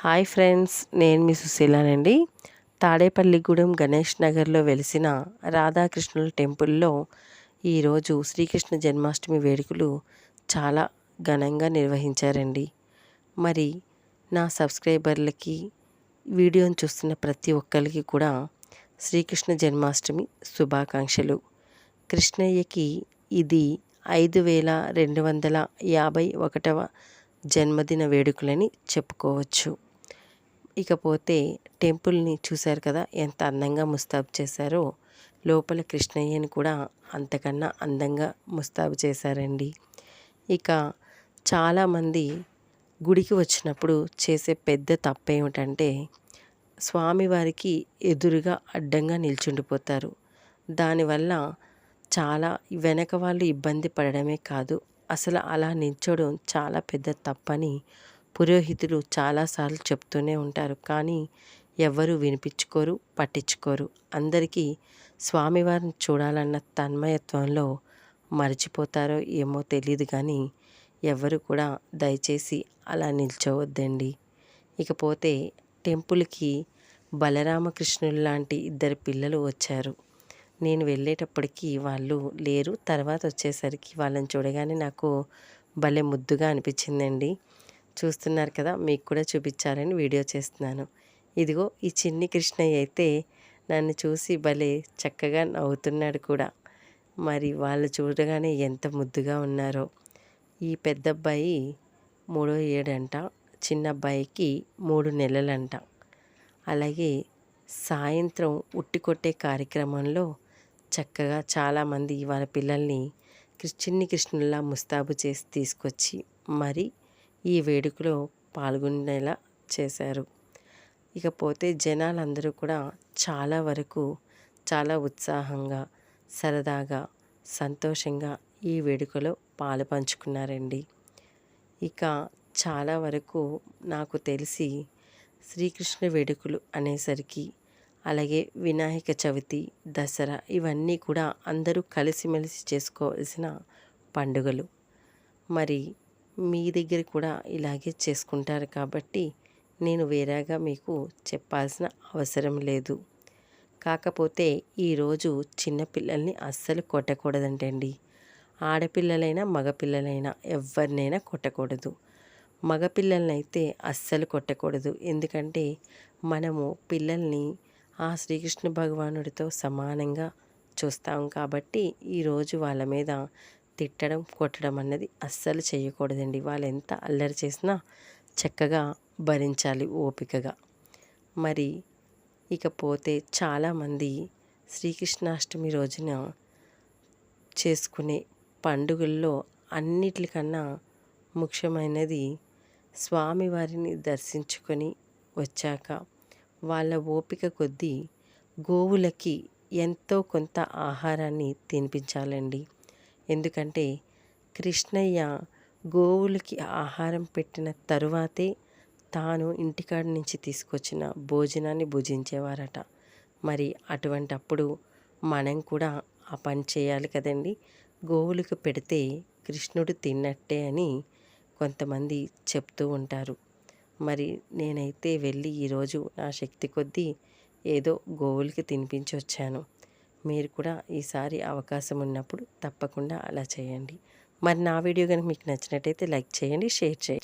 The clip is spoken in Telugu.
హాయ్ ఫ్రెండ్స్ నేను మీ సుశీలానండి. తాడేపల్లిగూడెం గణేష్ నగర్లో వెలిసిన రాధాకృష్ణుల టెంపుల్లో ఈరోజు శ్రీకృష్ణ జన్మాష్టమి వేడుకలు చాలా ఘనంగా నిర్వహించారండి. మరి నా సబ్స్క్రైబర్లకి వీడియోని చూస్తున్న ప్రతి ఒక్కరికి కూడా శ్రీకృష్ణ జన్మాష్టమి శుభాకాంక్షలు. కృష్ణయ్యకి ఇది ఐదు వేల రెండు వందల యాభై ఒకటవ జన్మదిన వేడుకలని చెప్పుకోవచ్చు. ఇకపోతే టెంపుల్ని చూశారు కదా ఎంత అందంగా ముస్తాబు చేశారో. లోపల కృష్ణయ్యని కూడా అంతకన్నా అందంగా ముస్తాబు చేశారండి. ఇక చాలామంది గుడికి వచ్చినప్పుడు చేసే పెద్ద తప్పు ఏమిటంటే స్వామివారికి ఎదురుగా అడ్డంగా నిల్చుండిపోతారు. దానివల్ల చాలా వెనక వాళ్ళు ఇబ్బంది పడడమే కాదు అసలు అలా నిల్చోడం చాలా పెద్ద తప్పని పురోహితులు చాలాసార్లు చెప్తూనే ఉంటారు. కానీ ఎవ్వరూ వినిపించుకోరు పట్టించుకోరు. అందరికీ స్వామివారిని చూడాలన్న తన్మయత్వంలో మర్చిపోతారో ఏమో తెలియదు కానీ ఎవరు కూడా దయచేసి అలా నిల్చోవద్దండి. ఇకపోతే టెంపుల్కి బలరామకృష్ణులు లాంటి ఇద్దరు పిల్లలు వచ్చారు. నేను వెళ్ళేటప్పటికి వాళ్ళు లేరు. తర్వాత వచ్చేసరికి వాళ్ళని చూడగానే నాకు భలే ముద్దుగా అనిపించిందండి. చూస్తున్నారు కదా మీకు కూడా చూపించాలని వీడియో చేస్తున్నాను. ఇదిగో ఈ చిన్ని కృష్ణయ్య అయితే నన్ను చూసి భలే చక్కగా నవ్వుతున్నాడు కూడా. మరి వాళ్ళు చూడగానే ఎంత ముద్దుగా ఉన్నారో. ఈ పెద్ద అబ్బాయి మూడో ఏడంట చిన్న అబ్బాయికి మూడు నెలలంట. అలాగే సాయంత్రం ఉట్టి కొట్టే కార్యక్రమంలో చక్కగా చాలామంది వాళ్ళ పిల్లల్ని చిన్ని కృష్ణుల్లా ముస్తాబు చేసి తీసుకొచ్చి మరి ఈ వేడుకలో పాల్గొనేలా చేశారు. ఇకపోతే జనాలందరూ కూడా చాలా వరకు చాలా ఉత్సాహంగా సరదాగా సంతోషంగా ఈ వేడుకలో పాలు పంచుకున్నారండి. ఇక చాలా వరకు నాకు తెలిసి శ్రీకృష్ణ వేడుకలు అనేసరికి అలాగే వినాయక చవితి దసరా ఇవన్నీ కూడా అందరూ కలిసిమెలిసి చేసుకోవాల్సిన పండుగలు. మరి మీ దగ్గర కూడా ఇలాగే చేసుకుంటారు కాబట్టి నేను వేరేగా మీకు చెప్పాల్సిన అవసరం లేదు. కాకపోతే ఈరోజు చిన్నపిల్లల్ని అస్సలు కొట్టకూడదంటండి. ఆడపిల్లలైనా మగపిల్లలైనా ఎవరినైనా కొట్టకూడదు. మగపిల్లలనైతే అస్సలు కొట్టకూడదు. ఎందుకంటే మనము పిల్లల్ని ఆ శ్రీకృష్ణ భగవానుడితో సమానంగా చూస్తాం కాబట్టి ఈరోజు వాళ్ళ మీద తిట్టడం కొట్టడం అన్నది అస్సలు చేయకూడదండి వాళ్ళు ఎంత అల్లరి చేసినా చక్కగా భరించాలి ఓపికగా. మరి ఇకపోతే చాలామంది శ్రీకృష్ణాష్టమి రోజున చేసుకునే పండుగల్లో అన్నిటికన్నా ముఖ్యమైనది స్వామివారిని దర్శించుకొని వచ్చాక వాళ్ళ ఓపిక కొద్దీ గోవులకి ఎంతో కొంత ఆహారాన్ని తినిపించాలండి. ఎందుకంటే కృష్ణయ్య గోవులకి ఆహారం పెట్టిన తరువాతే తాను ఇంటికాడ నుంచి తీసుకొచ్చిన భోజనాన్ని భుజించేవారట. మరి అటువంటప్పుడు మనం కూడా ఆ పని చేయాలి కదండి. గోవులకు పెడితే కృష్ణుడు తిన్నట్టే అని కొంతమంది చెప్తూ ఉంటారు. మరి నేనైతే వెళ్ళి ఈరోజు నా శక్తి కొద్దీ ఏదో గోవులకి తినిపించి వచ్చాను మీరు కూడా ఈసారి అవకాశం ఉన్నప్పుడు తప్పకుండా అలా చేయండి. మరి నా వీడియో కనుక మీకు నచ్చినట్టయితే లైక్ చేయండి షేర్ చేయండి.